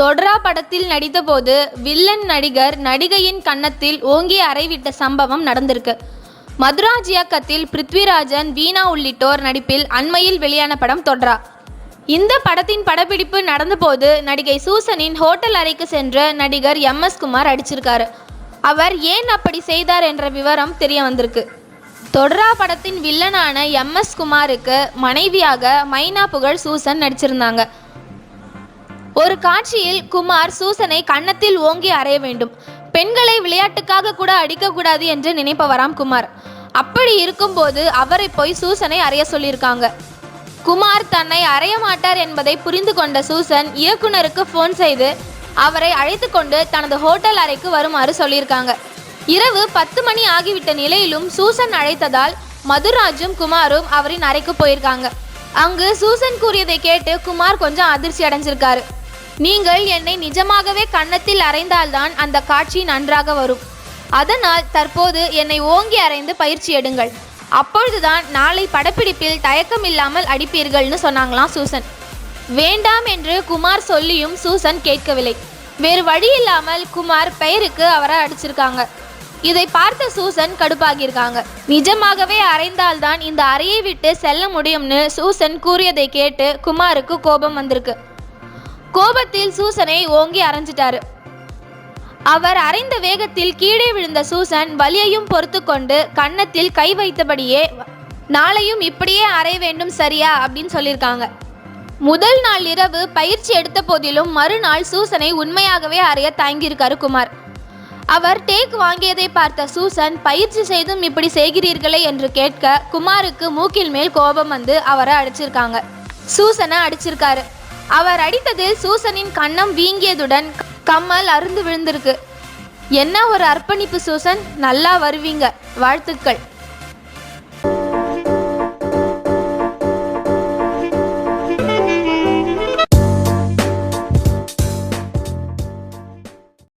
தொடரா படத்தில் நடித்தபோது வில்லன் நடிகர் நடிகையின் கன்னத்தில் ஓங்கி அறைவிட்ட சம்பவம் நடந்திருக்கு. மதுராஜ் இயக்கத்தில் பிருத்விராஜன் வீணா உள்ளிட்டோர் நடிப்பில் அண்மையில் வெளியான படம் தொடரா. இந்த படத்தின் படப்பிடிப்பு நடந்தபோது நடிகை சூசனின் ஹோட்டல் அறைக்கு சென்ற நடிகர் எம். எஸ். குமார் அடிச்சிருக்காரு. அவர் ஏன் அப்படி செய்தார் என்ற விவரம் தெரிய வந்திருக்கு. தொடரா படத்தின் வில்லனான எம். எஸ். குமாருக்கு மனைவியாக மைனா புகழ் சூசன் நடிச்சிருந்தாங்க. ஒரு காட்சியில் குமார் சூசனை கன்னத்தில் ஓங்கி அறைய வேண்டும். பெண்களை விளையாட்டுக்காக கூட அடிக்கக்கூடாது என்று நினைப்பவராம் குமார். அப்படி இருக்கும்போது அவரை போய் சூசனை அறைய சொல்லியிருக்காங்க. குமார் தன்னை அறைய மாட்டார் என்பதை புரிந்து கொண்ட சூசன் இயக்குனருக்கு ஃபோன் செய்து அவரை அழைத்து கொண்டு தனது ஹோட்டல் அறைக்கு வருமாறு சொல்லியிருக்காங்க. இரவு பத்து மணி ஆகிவிட்ட நிலையிலும் சூசன் அழைத்ததால் மதுராஜும் குமாரும் அவரின் அறைக்கு போயிருக்காங்க. அங்கு சூசன் கூறியதை கேட்டு குமார் கொஞ்சம் அதிர்ச்சி அடைஞ்சிருக்காரு. நீங்கள் என்னை நிஜமாகவே கன்னத்தில் அறைந்தால்தான் அந்த காட்சி நன்றாக வரும். அதனால் தற்போது என்னை ஓங்கி அறைந்து பயிற்சி எடுங்கள். அப்பொழுதுதான் நாளை படப்பிடிப்பில் தயக்கம் இல்லாமல் அடிப்பீர்கள்னு சொன்னாங்களாம் சூசன். வேண்டாம் என்று குமார் சொல்லியும் சூசன் கேட்கவில்லை. வேறு வழி இல்லாமல் குமார் பெயருக்கு அவரை அடிச்சிருக்காங்க. இதை பார்த்த சூசன் கடுப்பாகியிருக்காங்க. நிஜமாகவே அறைந்தால்தான் இந்த அறையை விட்டு செல்ல முடியும்னு சூசன் கூறியதை கேட்டு குமாருக்கு கோபம் வந்திருக்கு. கோபத்தில் சூசனை ஓங்கி அரைஞ்சிட்டாரு. அவர் அரைந்த வேகத்தில் கீழே விழுந்த சூசன் வலியையும் பொறுத்து கொண்டு கன்னத்தில் கை வைத்தபடியே நாளையும் இப்படியே அறைய வேண்டும் சரியா? அப்படின்னு சொல்லியிருக்காங்க. முதல் நாள் இரவு பயிற்சி எடுத்த போதிலும் மறுநாள் சூசனை உண்மையாகவே அறைய தயங்கியிருக்காரு குமார். அவர் டேக் வாங்கியதை பார்த்த சூசன் பயிற்சி செய்தும் இப்படி செய்கிறீர்களே? என்று கேட்க குமாருக்கு மூக்கில் மேல் கோபம் வந்து அவரை அடிச்சிருக்காங்க. சூசனை அடிச்சிருக்காரு. அவர் அடித்ததில் சூசனின் கன்னம் வீங்கியதுடன் கம்மல் அருந்து விழுந்திருக்கு. என்ன ஒரு அர்ப்பணிப்பு சூசன்? நல்லா வருவீங்க. வாழ்த்துக்கள்.